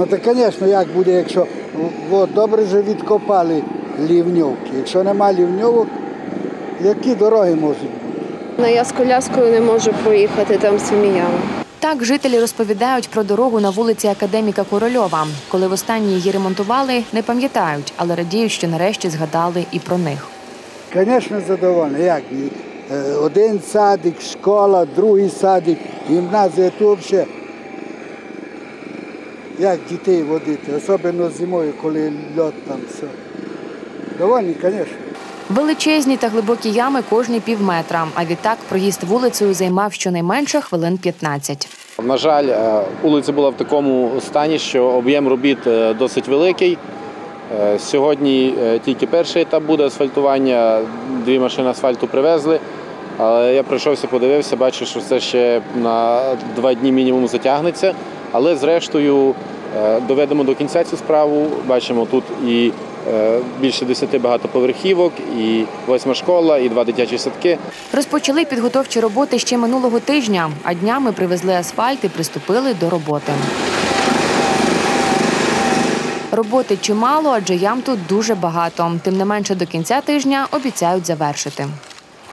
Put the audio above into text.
Ну так, звісно, як буде, якщо от, добре вже відкопали лівньовки. Якщо нема лівньовок, які дороги можуть бути? Ну, я з коляскою не можу проїхати там ями. Так жителі розповідають про дорогу на вулиці Академіка Корольова. Коли востаннє її ремонтували, не пам'ятають, але радіють, що нарешті згадали і про них. Звісно, задоволений. Як? ні? Е, Один садик, школа, другий садик, гімназія, то взагалі. Як дітей водити, особливо зимою, коли льот там все. Довольні, звісно. Величезні та глибокі ями кожні півметра. А відтак проїзд вулицею займав щонайменше хвилин 15. На жаль, е, вулиця була в такому стані, що об'єм робіт е, досить великий. Е, Сьогодні тільки перший етап буде асфальтування, дві машини асфальту привезли. Але я пройшовся, подивився, бачу, що це ще на два дні мінімум затягнеться. Але зрештою доведемо до кінця цю справу. Бачимо тут і е, більше 10 багатоповерхівок, і восьма школа, і два дитячі садки. Розпочали підготовчі роботи ще минулого тижня, а днями привезли асфальт і приступили до роботи. Роботи чимало, адже ям тут дуже багато. Тим не менше до кінця тижня обіцяють завершити.